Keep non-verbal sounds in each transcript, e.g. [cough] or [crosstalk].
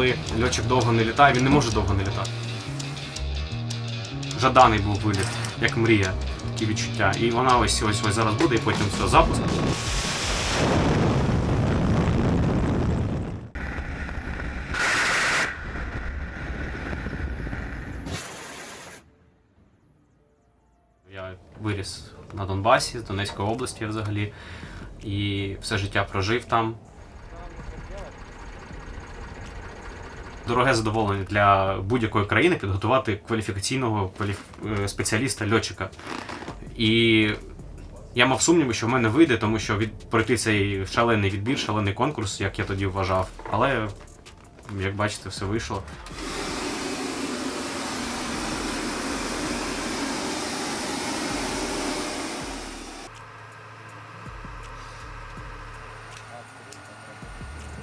коли льотчик довго не літає, він не може довго не літати. Жаданий був виліт, як мрія, такі відчуття. І вона ось ось ось зараз буде, і потім все, запуск. Я виріс на Донбасі, з Донецької області взагалі, і все життя прожив там. Дороге задоволення для будь-якої країни підготувати кваліфікаційного кваліф- е, спеціаліста льотчика. І я мав сумніви, що в мене вийде, тому що від пройти цей шалений відбір, шалений конкурс, як я тоді вважав. Але, як бачите, все вийшло.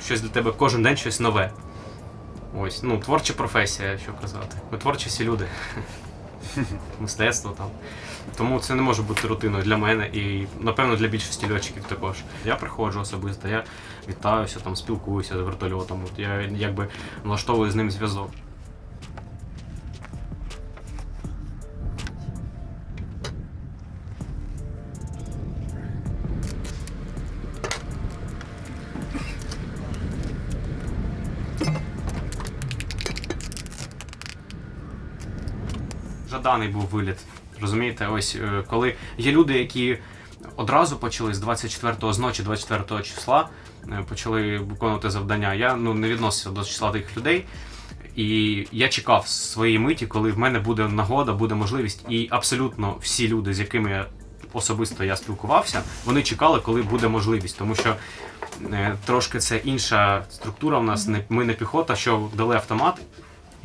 Щось для тебе кожен день щось нове. Ось, ну, творча професія, що казати. Ми творчі всі люди. [laughs] Мистецтво там. Тому це не може бути рутиною для мене і, напевно, для більшості льотчиків також. Я приходжу особисто, я вітаюся, там, спілкуюся з вертольотом. От я якби налаштовую з ним зв'язок. Жаданий був виліт. Розумієте, ось е, коли є люди, які одразу почали з 24-го з ночі, 24 числа, е, почали виконувати завдання. Я ну не відносився до числа тих людей. І я чекав своєї миті, коли в мене буде нагода, буде можливість. І абсолютно всі люди, з якими я особисто я спілкувався, вони чекали, коли буде можливість, тому що е, трошки це інша структура. У нас не ми не піхота, що дали автомат,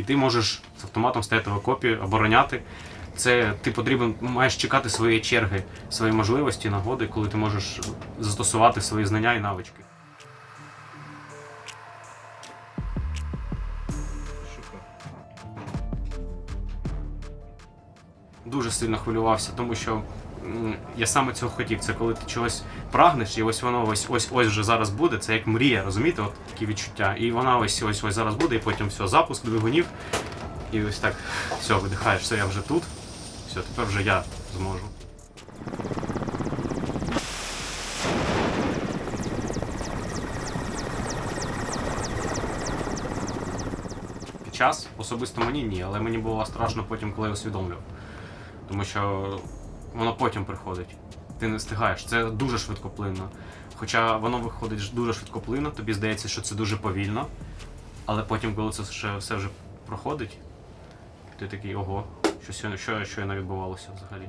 і ти можеш з автоматом стояти в окопі, обороняти. Це ти потрібен, маєш чекати своєї черги, свої можливості, нагоди, коли ти можеш застосувати свої знання і навички. Дуже сильно хвилювався, тому що я саме цього хотів. Це коли ти чогось прагнеш, і ось воно ось ось ось вже зараз буде. Це як мрія, розумієте? От такі відчуття. І вона ось ось ось зараз буде, і потім все, запуск двигунів. І ось так, все, видихаєш, все, я вже тут. Все, тепер вже я зможу. Час особисто мені ні, але мені було страшно потім, коли я усвідомлював. Тому що воно потім приходить. Ти не встигаєш. Це дуже швидкоплинно. Хоча воно виходить дуже швидкоплинно, тобі здається, що це дуже повільно. Але потім, коли це все, все вже проходить, ти такий ого, що, що щойно відбувалося взагалі.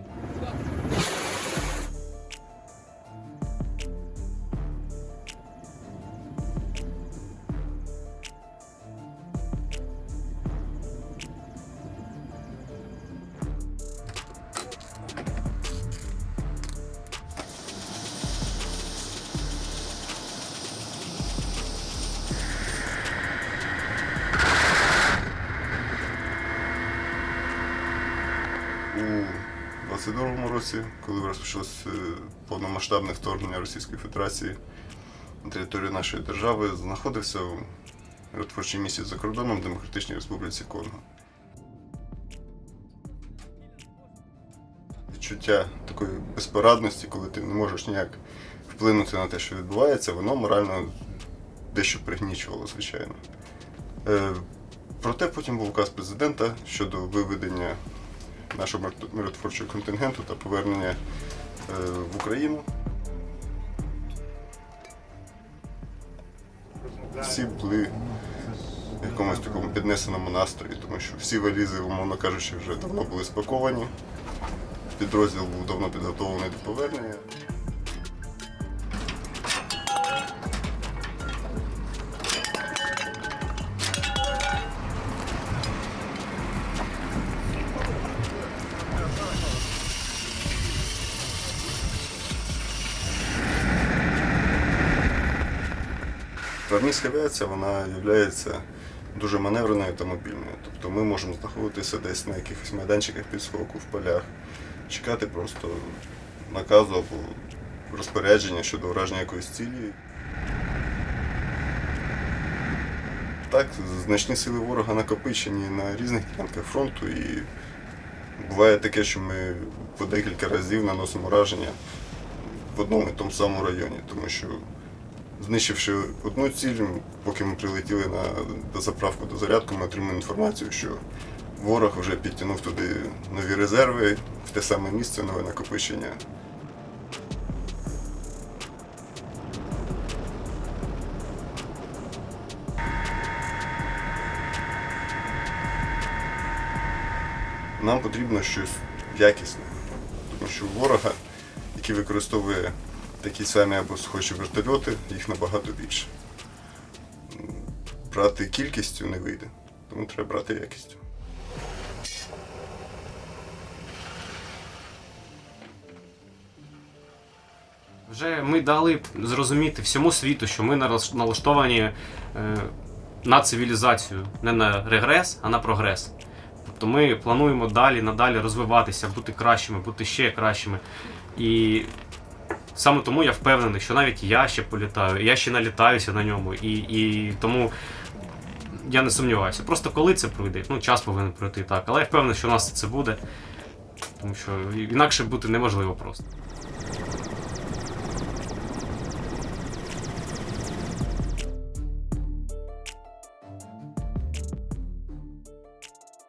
У 22-му році, коли розпочалося е, повномасштабне вторгнення Російської Федерації на територію нашої держави, знаходився у миротворчій місії за кордоном в Демократичній Республіці Конго. Відчуття такої безпорадності, коли ти не можеш ніяк вплинути на те, що відбувається, воно морально дещо пригнічувало, звичайно. Е, Проте потім був указ президента щодо виведення нашого миротворчого контингенту та повернення е, в Україну. Всі були в якомусь такому піднесеному настрої, тому що всі валізи, умовно кажучи, вже давно були спаковані. Підрозділ був давно підготовлений до повернення. Армійська авіація вона є дуже маневреною та мобільною. Тобто ми можемо знаходитися десь на якихось майданчиках підскоку, в полях, чекати просто наказу або розпорядження щодо враження якоїсь цілі. так, значні сили ворога накопичені на різних ділянках фронту і буває таке, що ми по декілька разів наносимо ураження в одному і тому самому районі, тому що знищивши одну ціль, поки ми прилетіли на дозаправку до зарядку, ми отримали інформацію, що ворог вже підтягнув туди нові резерви, в те саме місце нове накопичення. Нам потрібно щось якісне, тому що ворога, який використовує такі самі або схожі вертольоти, їх набагато більше. Брати кількістю не вийде, тому треба брати якістю. Вже ми дали зрозуміти всьому світу, що ми налаштовані е, на цивілізацію, не на регрес, а на прогрес. Тобто ми плануємо далі, надалі розвиватися, бути кращими, бути ще кращими. І саме тому я впевнений, що навіть я ще політаю, я ще налітаюся на ньому. І, і тому я не сумніваюся. Просто коли це пройде, ну час повинен пройти так. Але я впевнений, що у нас це буде. Тому що інакше бути неможливо просто.